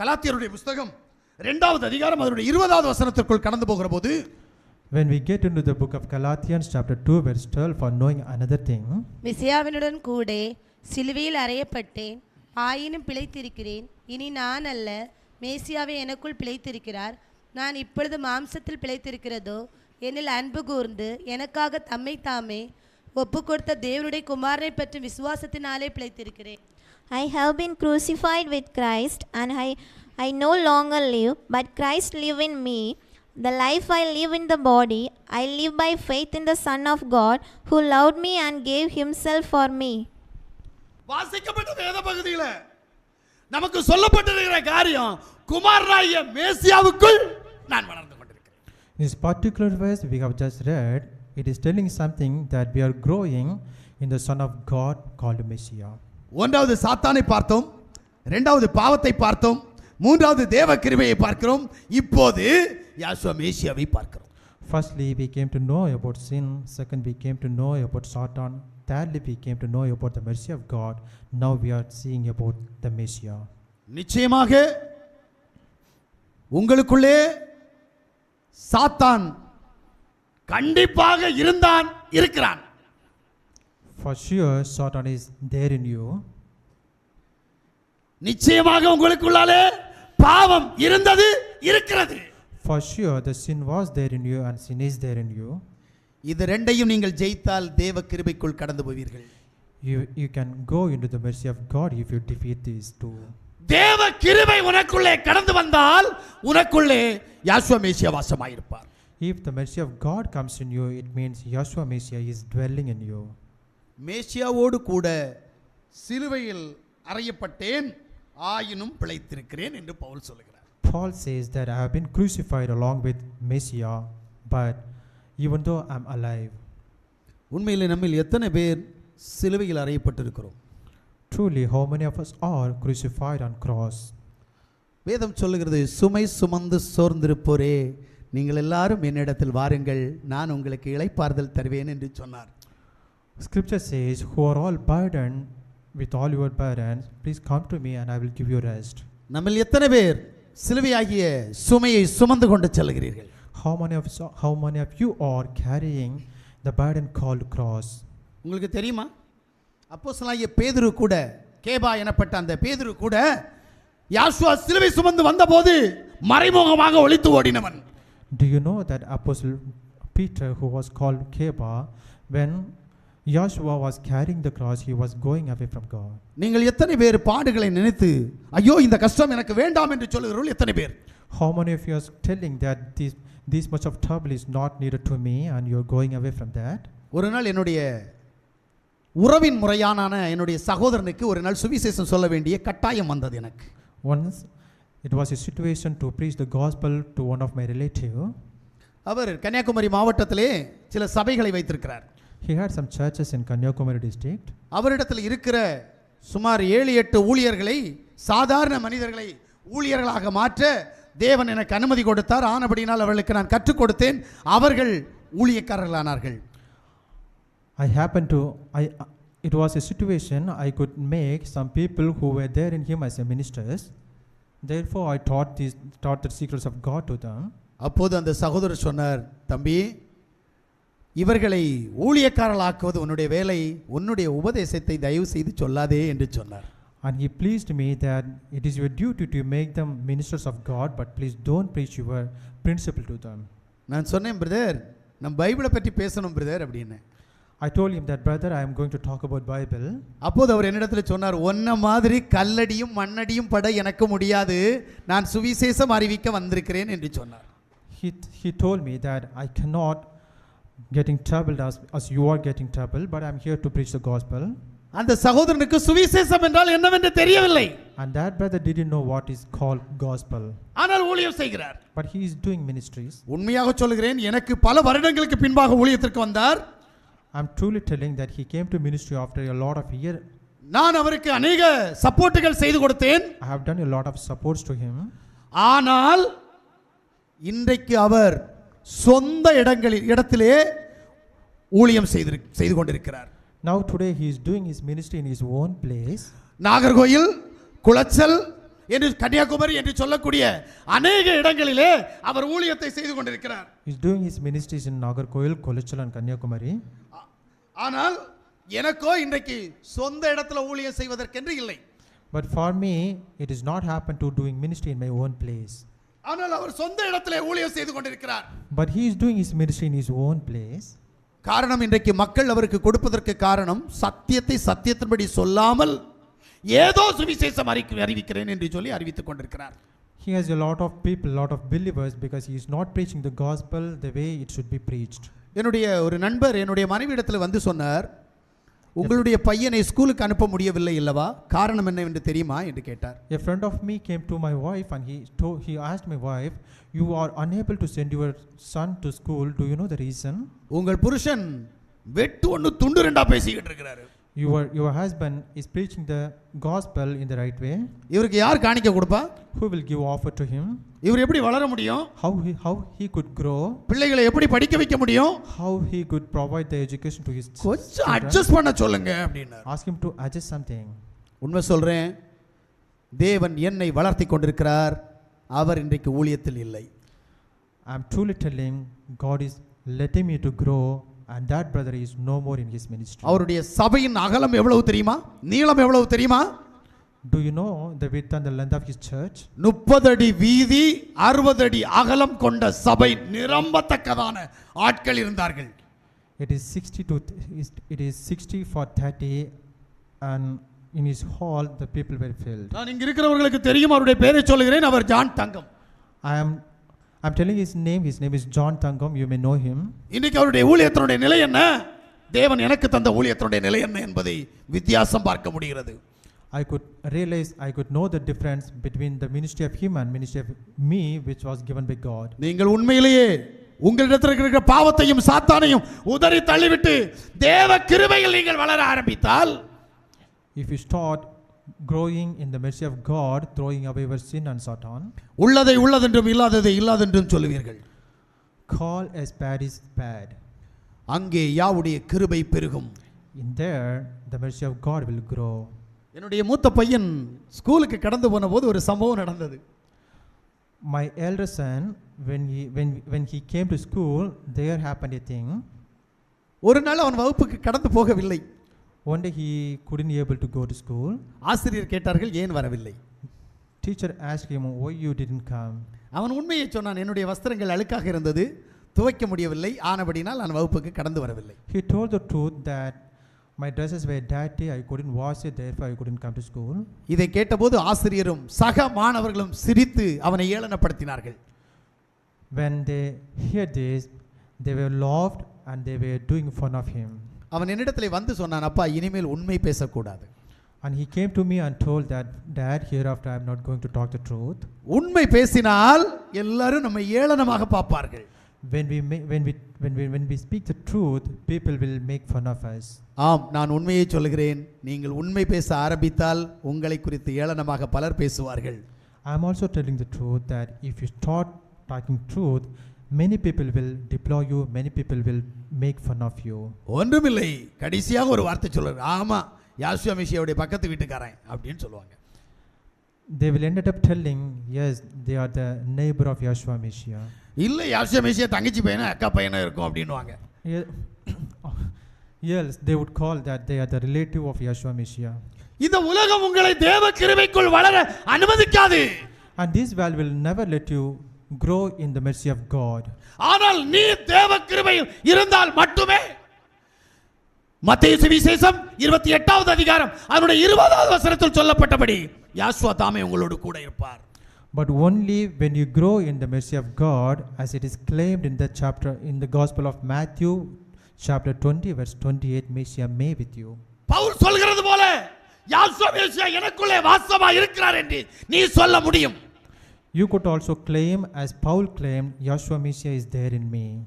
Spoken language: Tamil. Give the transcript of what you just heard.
கலாத்தியருடைய புஸ்தகம் இரண்டாவது அதிகாரம் அதனுடைய இருபதாவது வசனத்திற்குள் கடந்து போகிற போது When we get into the book of Galatians, chapter 2, verse 12, for knowing another thing, மிசியாவினுடன் கூட சிலுவையில் அறையப்பட்டேன். ஆயினும் பிழைத்திருக்கிறேன். இனி நான் அல்ல. மேசியாவே எனக்குள் பிழைத்திருக்கிறார். நான் இப்பொழுது மாம்சத்தில் பிழைத்திருக்கிறதோ? என்னில் அன்பு கூர்ந்து எனக்காக தம்மை தாமே ஒப்பு கொடுத்த தேவனுடைய குமாரனை பற்றும் விசுவாசத்தினாலே பிழைத்திருக்கிறேன் I have been crucified with Christ, and I, I no longer live, but Christ live in me. The life I live in the body, I live by faith in the Son of God, who loved me and gave himself for me. வாசிக்கப்பட்ட வேத பகுதியில நமக்கு சொல்லப்பட்டிருக்கிற காரியம் குமாரனாகிய மேசியாவுக்குள் நான் வளர்ந்து கொண்டிருக்கிறேன் in this particular verse we have just read, it is telling something that we are growing in the Son of God called Messiah. ஒன்றாவது சாத்தானை பார்த்தோம் இரண்டாவது பாவத்தை பார்த்தோம் மூன்றாவது தேவ கிருபையை பார்க்கிறோம் இப்போது யாசுவ மேசியாவை பார்க்கிறோம் Firstly, we came to know about sin. Second, we came to know about Satan. Thirdly, we came to know about the mercy of God. Now we are seeing about the Messiah. நிச்சயமாக உங்களுக்குள்ளே சாத்தான் கண்டிப்பாக இருந்தான் இருக்கிறான் For sure, Satan is there in you. நிச்சயமாக உங்களுக்குள்ளாலே பாவம் இருந்தது இருக்கிறது For sure, the sin was there in you and sin is there in you. இது ரெண்டையும் நீங்கள் ஜெயித்தால் தேவ கிருபைக்குள் கடந்து போவீர்கள் You, you can go into the mercy of God if you defeat these two. தேவ கிருபை உனக்குள்ளே கடந்து வந்தால் உனக்குள்ளே யாசுவ மேசியா வாசமாயிருப்பார் If the mercy of God comes in you, it means Yahshua Messiah is dwelling in you. மேசியாவோடு கூட சிலுவையில் அறையப்பட்டேன் ஆயினும் பிழைத்திருக்கிறேன் என்று பவுல் சொல்லுகிறார் Paul says that I have been crucified along with Messiah, but even though I'm alive, உண்மையிலே நம்மில் எத்தனை பேர் சிலுவையில் அறையப்பட்டிருக்கிறோம் truly how many of us are crucified on cross? வேதம் சொல்லுகிறது சுமை சுமந்து சோர்ந்திருப்போரே நீங்கள் எல்லாரும் என்னிடத்தில் வாருங்கள் நான் உங்களுக்கு இளைப்பாறுதல் தருவேன் என்று சொன்னார் Scripture says, Who are all burdened with all your burdens, please come to me and I will give you rest. நம்மில் எத்தனை பேர் சிலுவையாகிய சுமையை சுமந்து கொண்டு செல்கிறீர்கள் How many of how many of you are carrying the burden called cross? உங்களுக்கு தெரியுமா அப்போஸ்தலனாகிய பேதுரு கூட கேபா எனப்பட்ட அந்த பேதுரு கூட யாசுவா சிலுவை சுமந்து வந்தபோது மறைமுகமாக ஒளித்து ஓடினவன் Do you know that Apostle Peter, who was called Keba, when Joshua was carrying the cross, he was going away from God? நீங்கள் எத்தனை பேர் பாடுகளை நினைத்து ஐயோ இந்த கஷ்டம் எனக்கு வேண்டாம் என்று சொல்லுகிறவர்கள் எத்தனை பேர் How many of you are telling that this, this much of trouble is not needed to me and you're going away from that? ஒரு நாள் என்னுடைய உறவின் முறையானான என்னுடைய சகோதரனுக்கு ஒரு நாள் சுவிசேஷம் சொல்ல வேண்டிய கட்டாயம் வந்தது எனக்கு Once it was a situation to preach the gospel to one of my relative. அவர் கன்னியாகுமரி மாவட்டத்திலே சில சபைகளை வைத்திருக்கிறார் He had some churches in Kanyakumari district. அவரிடத்தில் இருக்கிற சுமார் ஏழு எட்டு ஊழியர்களை சாதாரண மனிதர்களை ஊழியர்களாக மாற்ற தேவன் எனக்கு அனுமதி கொடுத்தார் ஆனபடினால் அவர்களுக்கு நான் கற்றுக் கொடுத்தேன் அவர்கள் ஊழியக்காரர்களானார்கள் I happened to, I, it was a situation I could make some people who were there in him as a ministers. Therefore, I taught, these, taught the secrets of God to them. அப்போது அந்த சகோதரர் சொன்னார் தம்பி இவர்களை ஊழியக்காரர்களாக்குவது உன்னுடைய வேலை உன்னுடைய உபதேசத்தை தயவு செய்து சொல்லாதே என்று சொன்னார் And he pleased me that it is your duty to make them ministers of God, but please don't preach your principle to them. நான் சொன்னேன் பிரதர் நம் பைபிளை பற்றி பேசணும் பிரதர் அப்படின்னு I told him that, brother, I am going to talk about Bible. அப்போது அவர் என்னிடத்தில் சொன்னார் ஒன்ன மாதிரி கல்லடியும் மண்ணடியும் பட எனக்கு முடியாது நான் சுவிசேஷம் அறிவிக்க வந்திருக்கிறேன் என்று சொன்னார் He, he told me that I cannot getting troubled as, as you are getting troubled, but I'm here to preach the gospel. அந்த சகோதரனுக்கு சுவிசேஷம் என்றால் என்னவென்று தெரியவில்லை And that brother didn't know what is called gospel. ஆனால் ஊழியம் செய்கிறார் But he is doing ministries. உண்மையாக சொல்லுகிறேன் எனக்கு பல வருடங்களுக்கு பின்பாக ஊழியத்திற்கு வந்தார் I'm truly telling that he came to ministry after a lot of year. நான் அவருக்கு அநேக சப்போர்ட்டுகள் செய்து கொடுத்தேன் I have done a lot of supports to him. ஆனால் இன்றைக்கு அவர் சொந்த இடங்களில் இடத்திலே ஊழியம் செய்து செய்து கொண்டிருக்கிறார் Now today he is doing his ministry in his own place. Nagercoil Colachel என்று கன்னியாகுமரி என்று சொல்லக்கூடிய அநேக இடங்களிலே அவர் ஊழியத்தை செய்து கொண்டிருக்கிறார் He's doing his ministries in Nagarkoil, Kolachal and Kanyakumari. ஆனால் எனக்கோ இன்றைக்கு சொந்த இடத்துல ஊழியம் செய்வதற்கென்று இல்லை But for me, it is not happened to doing ministry in my own place. ஆனால் அவர் சொந்த இடத்திலே ஊழியம் செய்து கொண்டிருக்கிறார் But he is doing his ministry in his own place. காரணம் இன்றைக்கு மக்கள் அவருக்கு கொடுப்பதற்கு காரணம் சத்தியத்தை சத்தியத்தின்படி சொல்லாமல் ஏதோ சுவிசேஷம் அறிவிக்கிறேன் என்று சொல்லி அறிவித்துக் கொண்டிருக்கிறார் He has a lot of people, lot of believers because he is not preaching the gospel the way it should be preached. என்னுடைய ஒரு நண்பர் என்னுடைய மனைவியிடத்தில் வந்து சொன்னார் உங்களுடைய பையனை ஸ்கூலுக்கு அனுப்ப முடியவில்லை அல்லவா காரணம் என்னவென்று தெரியுமா என்று கேட்டார் A friend of me came to my wife and he told, he asked my wife, "You are unable to send your son to school. Do you know the reason? உங்கள் புருஷன் வெட்டு ஒன்று துண்டு ரெண்டா பேசிக்கிட்டு இருக்கிறாரு Your your husband is preaching the gospel in the right way. இவருக்கு யார் காணிக்க கொடுப்பா Who will give offer to him? இவர் எப்படி வளர முடியும் How he how he could grow? பிள்ளைகளை எப்படி படிக்க வைக்க முடியும் How he could provide the education to his கொஞ்சம் children? அட்ஜஸ்ட் பண்ண சொல்லுங்க அப்படின்னார் Ask him to adjust something." உண்மை சொல்றேன் தேவன் என்னை வளர்த்தி கொண்டிருக்கிறார் அவர் இன்றைக்கு ஊழியத்தில் இல்லை I'm truly telling God is letting me to grow, and that brother is no more in his ministry. அவருடைய சபையின் அகலம் எவ்வளவு தெரியுமா நீளம் எவ்வளவு தெரியுமா Do you know the width and the length of his church? முப்பது அடி வீதி அறுபது அடி அகலம் கொண்ட சபை நிரம்பத்தக்கதான ஆட்கள் இருந்தார்கள் It is 60 to th- is- it is 60 for 30, and in his hall the people were filled. நான் இங்க இருக்கிறவர்களுக்கு தெரியும் அவருடைய பெயரை சொல்லுகிறேன் அவர் John Thangam I am I'm telling his name. His name is John Tangam. You may know him. இன்னைக்கு அவருடைய ஊழியத்தினுடைய நிலை என்ன தேவன் எனக்கு தந்த ஊழியத்தினுடைய நிலை என்ன என்பதை வித்தியாசம் பார்க்க முடிகிறது I could realize I could know the difference between the ministry of him and ministry of me, which was given by God. நீங்கள் உண்மையிலேயே உங்களிடத்தில் இருக்கிற பாவத்தையும் சாத்தானையும் உதறி தள்ளிவிட்டு தேவ கிருபையில் நீங்கள் வளர ஆரம்பித்தால் If you start growing in the mercy of God, throwing away your sin and Satan, உள்ளதை உள்ளதென்றும் இல்லாததை இல்லாதென்றும் சொல்லுவீர்கள் call as bad is bad. அங்கே யாவுடைய கிருபை பெருகும் In there, the mercy of God will grow. என்னுடைய மூத்த பையன் ஸ்கூலுக்கு கடந்து போன போது ஒரு சம்பவம் நடந்தது My elder son, when he when when he came to school, there happened a thing. ஒரு நாள் அவன் வகுப்புக்கு கடந்து போகவில்லை One day he couldn't able to go to school. ஆசிரியர் கேட்டார்கள் ஏன் வரவில்லை Teacher asked him, "Why you didn't come?" அவன் உண்மையை சொன்னான் என்னுடைய வஸ்திரங்கள் அழுக்காக இருந்தது துவைக்க முடியவில்லை ஆனபடினால் நான் வகுப்புக்கு கடந்து வரவில்லை He told the truth that my dresses were dirty. I couldn't wash it, therefore I couldn't come to school. இதை கேட்டபோது ஆசிரியரும் சக மாணவர்களும் சிரித்து அவனை ஏளனப்படுத்தினார்கள் When they heard this, they were laughed and they were doing fun of him. அவன் என்னிடத்தில் வந்து சொன்னான் அப்பா இனிமேல் உண்மை பேசக்கூடாது And he came to me and told that, Dad, hereafter I am not going to talk the truth. உண்மை பேசினால் எல்லாரும் நம்மை ஏளனமாக பார்ப்பார்கள் When we, ma- when, we, when, we, when we speak the truth, people will make fun of us. ஆம் நான் உண்மையை சொல்கிறேன் நீங்கள் உண்மை பேச ஆரம்பித்தால் உங்களை குறித்து ஏளனமாக பலர் பேசுவார்கள் I am also telling the truth that if you start talking truth, many people will deploy you, many people will make fun of you. ஒன்றுமில்லை கடைசியாக ஒரு வார்த்தை சொல்லுறது ஆமா யாசுவா மிஷியாவுடைய பக்கத்து வீட்டுக்காரன் அப்படின்னு சொல்லுவாங்க They will end up telling, yes, they are the neighbor of Yahshua Messiah. இல்லை யாசுவா மிஷியா தங்கச்சி பையனா அக்கா பையனா இருக்கும் அப்படின்னுவாங்க Ye- yes, they would call that they are the relative of Yahshua Messiah. இந்த உலகம் உங்களை தேவ கிருபைக்குள் வளர அனுமதிக்காது And this world will never let you grow in the mercy of God. ஆனால் நீ தேவ கிருபையில் இருந்தால் மட்டுமே மத்திய சுவிசேஷம் இருபத்தி எட்டாவது அதிகாரம் அதனுடைய இருபதாவது வசனத்தில் சொல்லப்பட்டபடி யாஸ்வா தாமே உங்களோடு கூட இருப்பார் But only when you grow in the mercy of God, as it is claimed in the chapter in the Gospel of Matthew, chapter 20, verse 28, Messiah may with you. Pavul சொல்கிறது போல மேசியா எனக்குள்ளே வாசமா இருக்கிறார் என்று நீ சொல்ல முடியும் You could also claim, as Paul claimed, Yahshua Messiah is there in me.